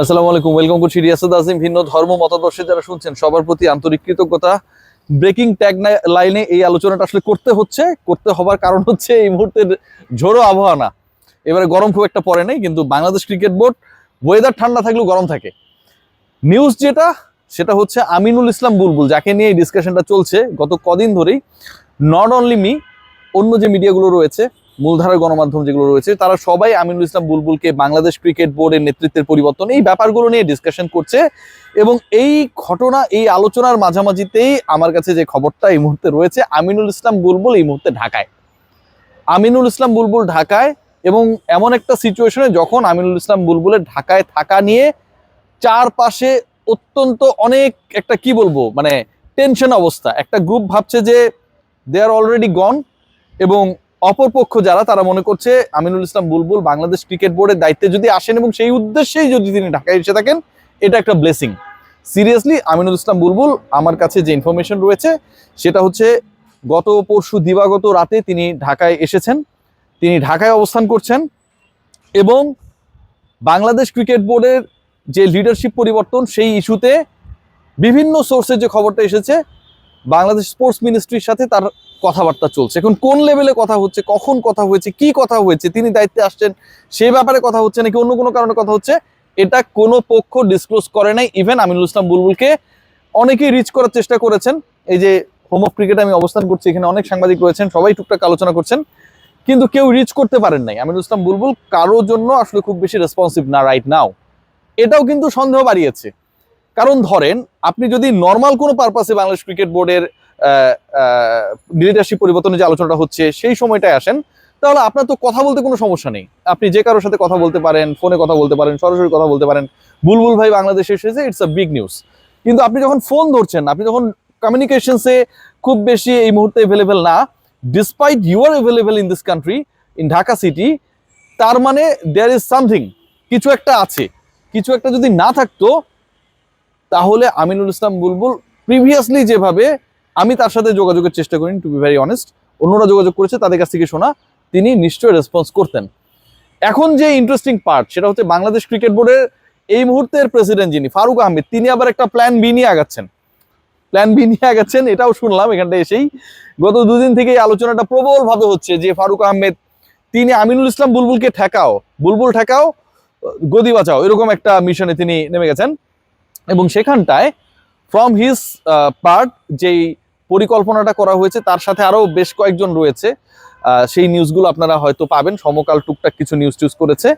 আসসালামু আলাইকুম ওয়েলকাম করছি রিয়াসাদ আজিম ভিন্ন ধর্ম, মতাদর্শে যারা শুনছেন, সবার প্রতি আন্তরিক কৃতজ্ঞতা। ব্রেকিং ট্যাগ লাইনে এই আলোচনাটা আসলে করতে হচ্ছে, করতে হবার কারণ হচ্ছে এই মুহূর্তের ঝোড়ো আবহাওয়া না। এবারে গরম খুব একটা পড়ে নেই, কিন্তু বাংলাদেশ ক্রিকেট বোর্ড ওয়েদার ঠান্ডা থাকলেও গরম থাকে। নিউজ যেটা, সেটা হচ্ছে আমিনুল ইসলাম বুলবুল, যাকে নিয়ে এই ডিসকাশনটা চলছে গত কদিন ধরেই। নট অনলি মি অন্য যে মিডিয়াগুলো রয়েছে মূলধারার গণমাধ্যম যেগুলো রয়েছে, তারা সবাই আমিনুল ইসলাম বুলবুলকে বাংলাদেশ ক্রিকেট বোর্ডের নেতৃত্বের পরিবর্তন এই ব্যাপারগুলো নিয়ে ডিসকাশন করছে। এবং এই ঘটনা, এই আলোচনার মাঝামাঝিতেই আমার কাছে যে খবরটা এই মুহূর্তে রয়েছে, আমিনুল ইসলাম বুলবুল এই মুহূর্তে ঢাকায়। আমিনুল ইসলাম বুলবুল ঢাকায় এবং এমন একটা সিচুয়েশনে যখন আমিনুল ইসলাম বুলবুলের ঢাকায় থাকা নিয়ে চারপাশে অত্যন্ত অনেক একটা কি বলব মানে টেনশন অবস্থা। একটা গ্রুপ ভাবছে যে দে আর অলরেডি গন এবং অপরপক্ষ যারা, তারা মনে করছে আমিনুল ইসলাম বুলবুল বাংলাদেশ ক্রিকেট বোর্ডের দায়িত্বে যদি আসেন এবং সেই উদ্দেশ্যেই যদি তিনি ঢাকায় এসে থাকেন, এটা একটা ব্লেসিং সিরিয়াসলি আমিনুল ইসলাম বুলবুল, আমার কাছে যে ইনফরমেশন রয়েছে, সেটা হচ্ছে গত পরশু দিবাগত রাতে তিনি ঢাকায় এসেছেন, তিনি ঢাকায় অবস্থান করছেন এবং বাংলাদেশ ক্রিকেট বোর্ডের যে লিডারশিপ পরিবর্তন, সেই ইস্যুতে বিভিন্ন সোর্সের যে খবরটা এসেছে, বাংলাদেশ স্পোর্টস মিনিস্ট্রির সাথে তার কথাবার্তা চলছে। এখন কোন লেভেলে কথা হচ্ছে, কখন কথা হয়েছে, কি কথা হয়েছে, তিনি দায়িত্বে আসছেন, সেই ব্যাপারে কথা হচ্ছে নাকি অন্য কোনো কারণে কথা হচ্ছে, এটা কোনো পক্ষ ডিসক্লোজ করে নাই। ইভেন আমিনুল ইসলাম বুলবুলকে অনেকেই রিচ করার চেষ্টা করেছেন। এই যে হোম অফ ক্রিকেটে আমি অবস্থান করছি, এখানে অনেক সাংবাদিক রয়েছেন, সবাই টুকটাক আলোচনা করছেন, কিন্তু কেউ রিচ করতে পারেন নাই। আমিনুল ইসলাম বুলবুল কারোর জন্য আসলে খুব বেশি রেসপন্সিভ না রাইট নাও এটাও কিন্তু সন্দেহ বাড়িয়েছে। কারণ ধরেন, আপনি যদি নর্মাল কোনো পারপাসে বাংলাদেশ ক্রিকেট বোর্ডের লিডারশিপ পরিবর্তনের যে আলোচনাটা হচ্ছে, সেই সময়টায় আসেন। তাহলে আপনার তো কথা বলতে কোনো সমস্যা নেই। আপনি যে কারোর সাথে কথা বলতে পারেন, ফোনে কথা বলতে পারেন, সরাসরি কথা বলতে পারেন, বুলবুল ভাই বাংলাদেশে এসেছে ইটস আ বিগ নিউজ কিন্তু আপনি যখন ফোন ধরছেন, আপনি যখন কমিউনিকেশনসে খুব বেশি এই মুহূর্তে অ্যাভেলেবেল না despite you are available in this country in Dhaka city তার মানে দেয়ার ইজ সামথিং কিছু একটা আছে। কিছু একটা যদি না থাকতো, তাহলে আমিনুল ইসলাম বুলবুল প্রিভিয়াসলি যেভাবে আমি তার সাথে যোগাযোগের চেষ্টা করি টু বি ভেরি অনেস্ট অন্যরা যোগাযোগ করেছে, তাদের কাছ থেকে শোনা, তিনি নিশ্চয়ই রেসপন্স করতেন। এখন যে ইন্টারেস্টিং পার্ট সেটা হচ্ছে বাংলাদেশ ক্রিকেট বোর্ডের এই মুহূর্তের প্রেসিডেন্ট যিনি, ফারুক আহমেদ, তিনি আবার একটা প্ল্যান বি নিয়ে আগাচ্ছেন। প্ল্যান বি নিয়ে আগাচ্ছেন, এটাও শুনলাম এখানটা এসেই। গত দুদিন থেকে এই আলোচনাটা প্রবলভাবে হচ্ছে যে ফারুক আহমেদ, তিনি আমিনুল ইসলাম বুলবুলকে ঠেকাও, বুলবুল ঠেকাও, গদি বাঁচাও, এরকম একটা মিশনে তিনি নেমে গেছেন। এবং সেখানটায় ফ্রম হিজ পার্ট যেই পরিকল্পনাটা করা হয়েছে, তার সাথে আরও বেশ কয়েকজন রয়েছে। সেই নিউজগুলো আপনারা হয়তো পাবেন। সমকাল টুকটাক কিছু নিউজ টিউজ করেছে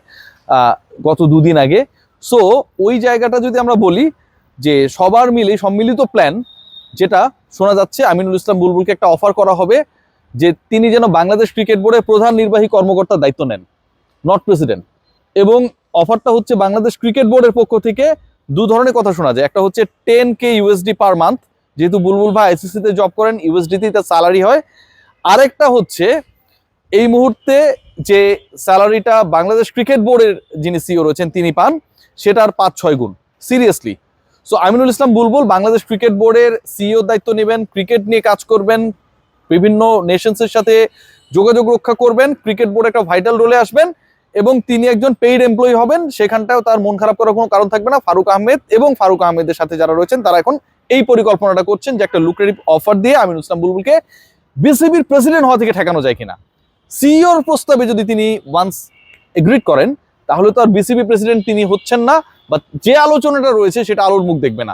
গত দুদিন আগে। সো ওই জায়গাটা যদি আমরা বলি যে সবার মিলে সম্মিলিত প্ল্যান যেটা শোনা যাচ্ছে আমিনুল ইসলাম বুলবুলকে একটা অফার করা হবে, যে তিনি যেন বাংলাদেশ ক্রিকেট বোর্ডের প্রধান নির্বাহী কর্মকর্তার দায়িত্ব নেন নট প্রেসিডেন্ট এবং অফারটা হচ্ছে বাংলাদেশ ক্রিকেট বোর্ডের পক্ষ থেকে দু ধরনের কথা শোনা যায়। একটা হচ্ছে ten K USD per month যেহেতু বুলবুল ভাই আইসিসি তে জব করেন ইউএসডিতে তার স্যালারি হয়। আরেকটা হচ্ছে, এই মুহূর্তে যে স্যালারিটা বাংলাদেশ ক্রিকেট বোর্ডের যিনি সিও রয়েছেন, তিনি পান সেটার পাঁচ, ছয় গুণ seriously so Aminul Islam Bulbul Bangladesh cricket বোর্ডের সিইওর দায়িত্ব নেবেন ক্রিকেট নিয়ে কাজ করবেন, বিভিন্ন নেশনসের সাথে যোগাযোগ রক্ষা করবেন ক্রিকেট বোর্ড একটা ভাইটাল রোলে আসবেন, এবং তিনি একজন পেইড এমপ্লয়ি হবেন, সেখানটাও তার মন খারাপ করার কোনো কারণ থাকবে না, ফারুক আহমেদ এবং ফারুক আহমেদের সাথে যারা রয়েছেন, তারা এখন এই পরিকল্পনাটা করছেন যে একটা লুক্রেটিভ অফার দিয়ে আমিনুল ইসলাম বুলবুলকে বিসিবির প্রেসিডেন্ট হওয়া থেকে ঠেকানো যায় কিনা। সিইওর প্রস্তাবে যদি তিনি ওয়ান্স এগ্রিড করেন, তাহলে তো আর বিসিবি প্রেসিডেন্ট তিনি হচ্ছেন না বা যে আলোচনাটা রয়েছে সেটা আলোর মুখ দেখবে না।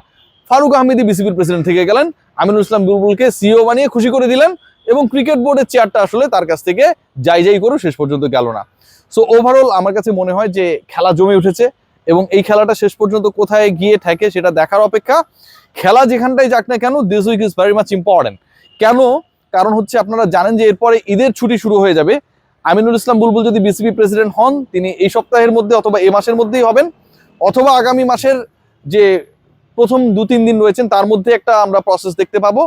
ফারুক আহমেদি বিসিবির প্রেসিডেন্ট থেকে গেলেন, আমিনুল ইসলাম বুলবুলকে সিইও বানিয়ে খুশি করে দিলেন, এবং ক্রিকেট বোর্ডের চেয়ারটা আসলে তার কাছ থেকে যাই যাই করে শেষ পর্যন্ত গেল না। সো ওভারঅল আমার কাছে মনে হয় যে খেলা জমে উঠেছে, এবং এই খেলাটা শেষ পর্যন্ত কোথায় গিয়ে ঠেকে সেটা দেখার অপেক্ষা। খেলা যেখানটাই যাক না কেন this week is very much important কেন? কারণ হচ্ছে আপনারা জানেন যে এরপরে ঈদের ছুটি শুরু হয়ে যাবে। আমিনুল ইসলাম বুলবুল যদি বিসিবি প্রেসিডেন্ট হন, তিনি এই সপ্তাহের মধ্যে অথবা এ মাসের মধ্যেই হবেন। অথবা আগামী মাসের যে প্রথম দু তিন দিন রয়েছেন, তার মধ্যে একটা আমরা প্রসেস দেখতে পাবো।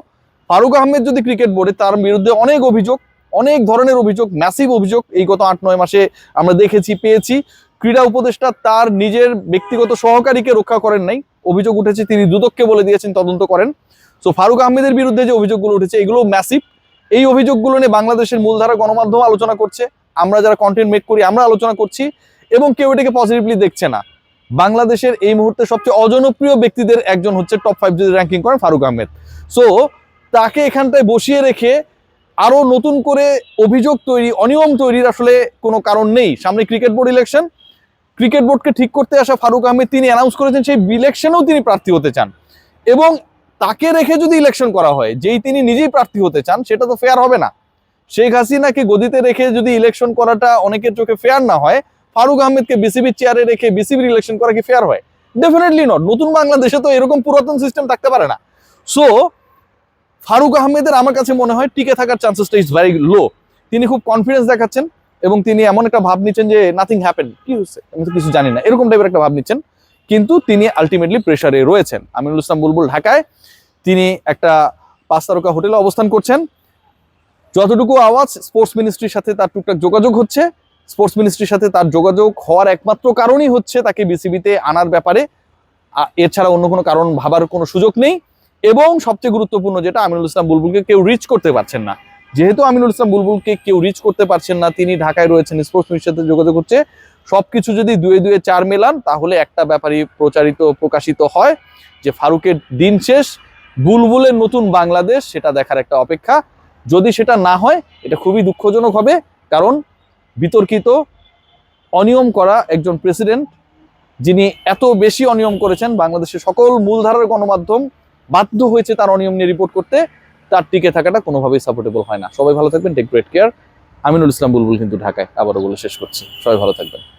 ফারুক আহমেদ যদি ক্রিকেট বোর্ডে তার বিরুদ্ধে অনেক অভিযোগ, অনেক ধরনের অভিযোগ ম্যাসিভ অভিযোগ, এই গত আট নয় মাসে আমরা দেখেছি, পেয়েছি। ক্রীড়া উপদেষ্টা তার নিজের ব্যক্তিগত সহকারীকে রক্ষা করেন নাই। অভিযোগ উঠেছে, তিনি দুদককে বলে দিয়েছেন, তদন্ত করেন। সো ফারুক আহমেদের বিরুদ্ধে যে অভিযোগগুলো উঠেছে এগুলো ম্যাসিভ এই অভিযোগগুলো নিয়ে বাংলাদেশের মূলধারা গণমাধ্যম আলোচনা করছে। আমরা যারা কন্টেন্ট মেক করি, আমরা আলোচনা করছি এবং কেউ এটাকে পজিটিভলি দেখছে না। বাংলাদেশের এই মুহূর্তে সবচেয়ে অজনপ্রিয় ব্যক্তিদের একজন হচ্ছে টপ ফাইভ যদি র্যাঙ্কিং করেন ফারুক আহমেদ। সো তাকে এখানটায় বসিয়ে রেখে আরও নতুন করে অভিযোগ তৈরি, অনিয়ম তৈরির আসলে কোনো কারণ নেই। সামনে ক্রিকেট বোর্ড ইলেকশন ক্রিকেট বোর্ডকে ঠিক করতে আসা ফারুক আহমেদ তিনি অ্যানাউন্স করেছেন, সেই ইলেকশনেও তিনি প্রার্থী হতে চান। এবং তাকে রেখে যদি ইলেকশন করা হয়, যেই তিনি নিজেই প্রার্থী হতে চান, সেটা তো ফেয়ার হবে না। শেখ হাসিনাকে গদিতে রেখে যদি ইলেকশন করাটা অনেকের চোখে ফেয়ার না হয়, ফারুক আহমেদকে বিসিবির চেয়ারে রেখে বিসিবির ইলেকশন করা কি ফেয়ার হয়? ডেফিনেটলি নট নতুন বাংলাদেশে তো এরকম পুরাতন সিস্টেম থাকতে পারে না। সো ফারুক আহমেদের আমার কাছে মনে হয় টিকে থাকার চান্সেসটা ইজ ভেরি লো তিনি খুব কনফিডেন্স দেখাচ্ছেন। এবং তিনি এমন একটা ভাব নিচ্ছেন যে নাথিং হ্যাপেন কি হচ্ছে আমি তো কিছু জানি না। এরকম টাইপের একটা ভাব নিচ্ছেন। কিন্তু তিনি আলটিমেটলি প্রেশারে রয়েছেন। আমিনুল ইসলাম বুলবুল ঢাকায় তিনি একটা পাঁচ তারকা হোটেলে অবস্থান করছেন। যতটুকু আওয়াজ স্পোর্টস মিনিস্ট্রির সাথে তার টুকটাক যোগাযোগ হচ্ছে স্পোর্টস মিনিস্ট্রির সাথে তার যোগাযোগ হওয়ার একমাত্র কারণই হচ্ছে তাকে বিসিবিতে আনার ব্যাপারে। এছাড়া অন্য কোনো কারণ ভাবার কোনো সুযোগ নেই। এবং সবচেয়ে গুরুত্বপূর্ণ যেটা আমিনুল ইসলাম বুলবুলকে কেউ রিচ করতে পারছেন না। যেহেতু আমিনুল ইসলাম বুলবুলকে কেউ রিচ করতে পারছেন না, তিনি ঢাকায় রয়েছেন স্পোর্টস মিনিস্ট্রির সাথে যোগাযোগ হচ্ছে, সবকিছু যদি দুয়ে দুয়ে চার মেলান, তাহলে একটা ব্যাপারই প্রচারিত, প্রকাশিত হয়, যে ফারুকের দিন শেষ, বুলবুলের নতুন বাংলাদেশ, সেটা দেখার একটা অপেক্ষা। যদি সেটা না হয়, এটা খুবই দুঃখজনক হবে, কারণ বিতর্কিত, অনিয়ম করা একজন প্রেসিডেন্ট যিনি এত বেশি অনিয়ম করেছেন বাংলাদেশের সকল মূলধারার গণমাধ্যম, বাধ্য হয়েছে তার অনিয়ম নিয়ে রিপোর্ট করতে। তার টিকে থাকাটা কোনোভাবেই সাপোর্টেবল হয় না। সবাই ভালো থাকবেন take great care Aminul Islam Bulbul কিন্তু ঢাকায়। আবারও বলে শেষ করছি। সবাই ভালো থাকবেন।